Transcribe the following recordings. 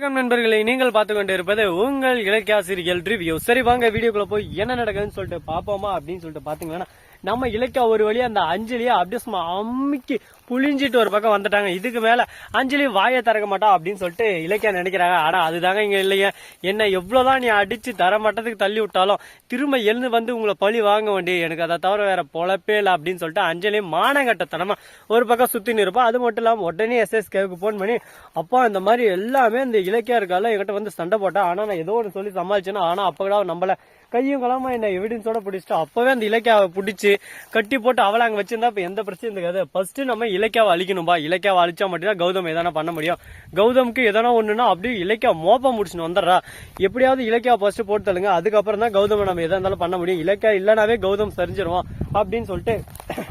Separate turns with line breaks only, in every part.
வணக்கம் நண்பர்களை நீங்கள் பார்த்து கொண்டு இருப்பது உங்கள் இலக்கியாசிரியல் ரிவ்யூ சரி வாங்க வீடியோக்குள்ள போய் என்ன நடக்குதுன்னு சொல்லிட்டு பாப்போமா அப்படின்னு சொல்லிட்டு பாத்தீங்கன்னா நம்ம இலக்கியா ஒரு வழியா அந்த அஞ்சலியை அப்படியே சும்மா அம்மிக்கு புளிஞ்சிட்டு ஒரு பக்கம் வந்துட்டாங்க. இதுக்கு மேல அஞ்சலி வாயை திறக்க மாட்டா அப்படின்னு சொல்லிட்டு இலக்கியா நினைக்கிறாங்க. ஆனா அதுதாங்க இங்க இல்லையா. என்ன எவ்வளவுதான் நீ அடிச்சு தர மட்டத்துக்கு தள்ளி விட்டாலும் திரும்ப எழுந்து வந்து உங்களை பழி வாங்க வேண்டிய எனக்கு அதை தவிர வேற பொழப்பே இல்லை அப்படின்னு சொல்லிட்டு அஞ்சலி மானங்கட்டத்தனமா ஒரு பக்கம் சுத்தி இருப்பா. அது மட்டும் இல்லாம உடனே எஸ்எஸ்கேவுக்கு போன் பண்ணி அப்பா இந்த மாதிரி எல்லாமே இந்த இலக்கியா இருக்கால என்கிட்ட வந்து சண்டை போட்டா. ஆனா நான் ஏதோ ஒன்று சொல்லி சமாளிச்சேன்னா ஆனா அப்ப கூட நம்மள கையும் கலாம என்ன எவிடன்ஸோட பிடிச்சிட்டு அப்பவே அந்த இலக்கியாவை பிடிச்சி கட்டி போட்டு அவளை அங்க வச்சிருந்தா இப்ப எந்த பிரச்சனையும் இருக்காது. ஃபர்ஸ்ட் நம்ம இலக்கியாவை அழிக்கணும்பா. இலக்கியாவை அழிச்சா மட்டும்தான் கௌதம் எதனா பண்ண முடியும். கௌதம்க்கு எதனா ஒண்ணுன்னா அப்படியே இலக்கியா மோப்பம் முடிச்சுன்னு வந்துடுறா. எப்படியாவது இலக்கியா ஃபர்ஸ்ட் போட்டு தள்ளுங்க. அதுக்கப்புறம் தான் கௌதம் நம்ம எதா இருந்தாலும் பண்ண முடியும். இலக்கியா இல்லனாவே கௌதம் சரிஞ்சிருவான் அப்படின்னு சொல்லிட்டு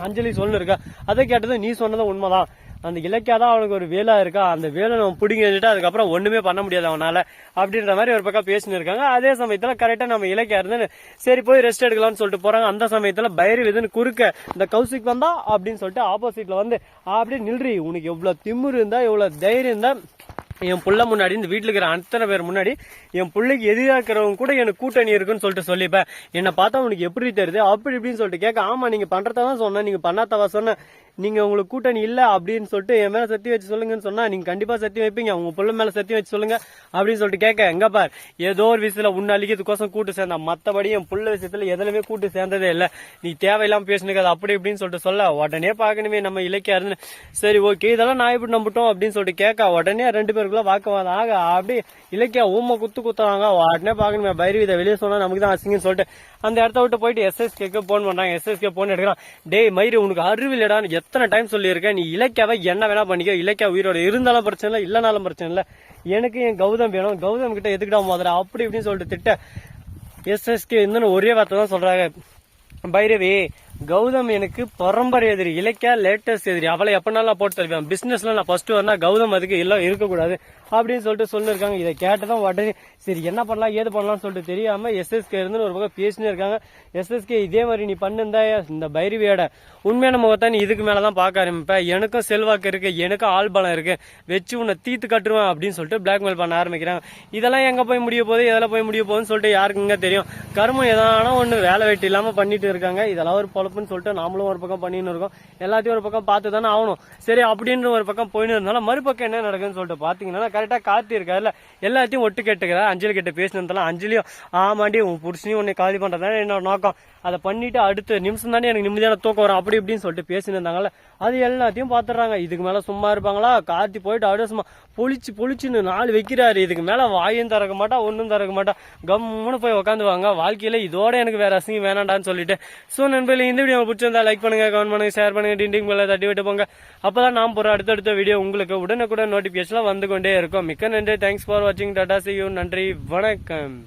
அஞ்சலி சொல்லு இருக்கா. அதை கேட்டது நீ சொன்னது உண்மைதான். அந்த இலக்கியா தான் அவனுக்கு ஒரு வேலா இருக்கா? அந்த வேலை நம்ம பிடிங்கி அதுக்கப்புறம் ஒண்ணுமே பண்ண முடியாது அவனால. அப்படின்ற மாதிரி ஒரு பக்கம் பேசின்னு இருக்காங்க. அதே சமயத்துல கரெக்டா நம்ம இலக்கியா இருந்து சரி போய் ரெஸ்ட் எடுக்கலாம்னு சொல்லிட்டு போறாங்க. அந்த சமயத்துல பயிர் இதுன்னு குறுக்க இந்த கௌசிக் வந்தா? அப்படின்னு சொல்லிட்டு ஆப்போசிட்ல வந்து அப்படியே நில்றி. உனக்கு எவ்வளவு திமிரு இருந்தா எவ்வளவு தைரியம் இருந்தா என் புள்ள முன்னாடி இந்த வீட்டுல இருக்கிற அத்தனை பேர் முன்னாடி என் பிள்ளைக்கு எதிராக இருக்கிறவங்க கூட எனக்கு கூட்டணி இருக்குன்னு சொல்லிட்டு சொல்லிப்பேன் என்னை பார்த்தா உனக்கு எப்படி தெரியுது? அப்படி இப்படின்னு சொல்லிட்டு கேட்க ஆமா நீங்க தான் சொன்ன நீங்க பண்ணாதவா சொன்ன நீங்க உங்களுக்கு கூட்டணி இல்ல அப்படின்னு சொல்லிட்டு என் மேல சத்தி வச்சு சொல்லுங்கன்னு சொன்னா நீங்க கண்டிப்பா சத்தி வைப்பீங்க. உங்க பிள்ளை மேல சத்தி வச்சு சொல்லுங்க அப்படின்னு சொல்லிட்டு கேட்க எங்க பார் ஏதோ ஒரு விஷயத்துல உன்னை அழிக்கிறதுக்கோசம் கூட்டு சேர்ந்தா மத்தபடி என் புள்ள விஷயத்துல எதுலையுமே கூட்டு சேர்ந்ததே இல்ல. நீ தேவையில்லாம பேசுனுக்காது அப்படி இப்படின்னு சொல்லிட்டு சொல்ல. உடனே பாக்கணுமே நம்ம இலக்கியாருன்னு. சரி ஓகே இதெல்லாம் நான் எப்படி நம்பிட்டோம்? அப்படின்னு சொல்லிட்டு கேட்க உடனே ரெண்டு பேருக்குள்ள வாக்குவாதம். ஆக அப்படி இலக்கியா ஊமை குத்து குத்துறாங்க உடனே பாக்கணுமே பைரவிதை வெளியே சொன்னா நமக்கு தான் அசிங்கன்னு சொல்லிட்டு அந்த இடத்த விட்டு போயிட்டு எஸ்எஸ்கேக்கு போன் பண்றாங்க. எஸ்எஸ்கே போன் எடுக்கிறான். டே மயிறு உனக்கு அறிவில்லடான்னு எத்தனை டைம் சொல்லியிருக்கேன் நீ இலக்கியாவை என்ன வேணா பண்ணிக்க. இலக்கியா உயிரோட. இருந்தாலும் பிரச்சனை இல்லை இல்லைனாலும் பிரச்சனை இல்லை. எனக்கு என் கௌதம் வேணும். கௌதம் கிட்ட எதுக்கிட்டா முதல்ல அப்படி இப்படின்னு சொல்லிட்டு திட்ட. எஸ்எஸ்கே இன்னும் ஒரே வார்த்தை தான் சொல்றாங்க. பைரவி கௌதம் எனக்கு பரம்பரை எதிரி இலக்கியா லேட்டஸ்ட் எதிரி. அவளை எப்பனாலும் போட்டு தருவேன் பிசினஸ்ல நான் ஃபர்ஸ்ட் வரனா கௌதம் அதுக்கு எல்லாம் இருக்கக்கூடாது. அப்படின்னு சொல்லிட்டு சொல்லிருக்காங்க. இதை கேட்டதான் உடனே சரி என்ன பண்ணலாம் ஏது பண்ணலாம்னு சொல்லிட்டு தெரியாம எஸ்எஸ்கே இருந்து ஒரு பக்கம் பேசினே இருக்காங்க. எஸ்எஸ்கே இதே மாதிரி நீ பண்ணிருந்தா இந்த பைரவியோட உண்மையான முகத்தை நீ இதுக்கு மேலதான் பார்க்க ஆரம்பிப்ப. எனக்கும் செல்வாக்கு இருக்கு எனக்கும் ஆள் பலம் இருக்கு. வச்சு உன்னை தீத்து கட்டுருவேன் அப்படின்னு சொல்லிட்டு பிளாக்மெயில் பண்ண ஆரம்பிக்கிறாங்க. இதெல்லாம் எங்க போய் முடிய போகுது எதில் போய் முடிய போகுதுன்னு சொல்லிட்டு யாருக்குங்க தெரியும். கருமம் எதானா ஒன்று வேலை வெட்டி இல்லாம பண்ணிட்டு இருக்காங்க. இதெல்லாம் ஒரு பொழப்புன்னு சொல்லிட்டு நாமளும் ஒரு பக்கம் பண்ணின்னு இருக்கோம். எல்லாத்தையும் ஒரு பக்கம் பார்த்து தானே ஆகணும். சரி அப்படின்ற ஒரு பக்கம் போயின்னு இருந்தாலும் மறுபக்கம் என்ன நடக்குதுன்னு சொல்லிட்டு பார்த்தீங்கன்னா கரெக்டாக காத்து இருக்காருல்ல. எல்லாத்தையும் ஒட்டு கேட்டுக்கிறா அஞ்சலி கிட்ட பேசினதெல்லாம் அஞ்சலியும் ஆமாண்டி உன் புருஷனையும் உன்னை காலி பண்ணுறதானே என்னோட நோக்கம். அதை பண்ணிட்டு அடுத்த நிமிஷம் தானே எனக்கு நிம்மதியான தூக்கம் வரும். அப்படி இப்படின்னு சொல்லிட்டு பேசினிருந்தாங்கல்ல அது எல்லாத்தையும் பாத்துறாங்க. இதுக்கு மேல சும்மா இருப்பாங்களா? கார்த்தி போயிட்டு அப்படியே சும்மா பொழிச்சு பொழிச்சுன்னு நாலு வைக்கிறாரு. இதுக்கு மேல வாயும் திறக்க மாட்டா ஒன்றும் திறக்க மாட்டா. கம்முன்னு போய் உட்காந்துவாங்க வாழ்க்கையில இதோட எனக்கு வேற அசிங்கம் வேணாண்டான்னு சொல்லிட்டு. ஸோ நண்பர்களே இந்த வீடியோ பிடிச்சிருந்தா லைக் பண்ணுங்க கமெண்ட் பண்ணுங்க ஷேர் பண்ணுங்க டிண்டிங் மேல தட்டி விட்டு போங்க. அப்பதான் நான் போற அடுத்தடுத்த வீடியோ உங்களுக்கு உடனுக்குடன் நோட்டிபிகேஷன்ல வந்து கொண்டே இருக்கும். மிக்க நன்றி. தேங்க்ஸ் ஃபார் வாட்சிங் டாடா சி யூ நன்றி. வணக்கம்.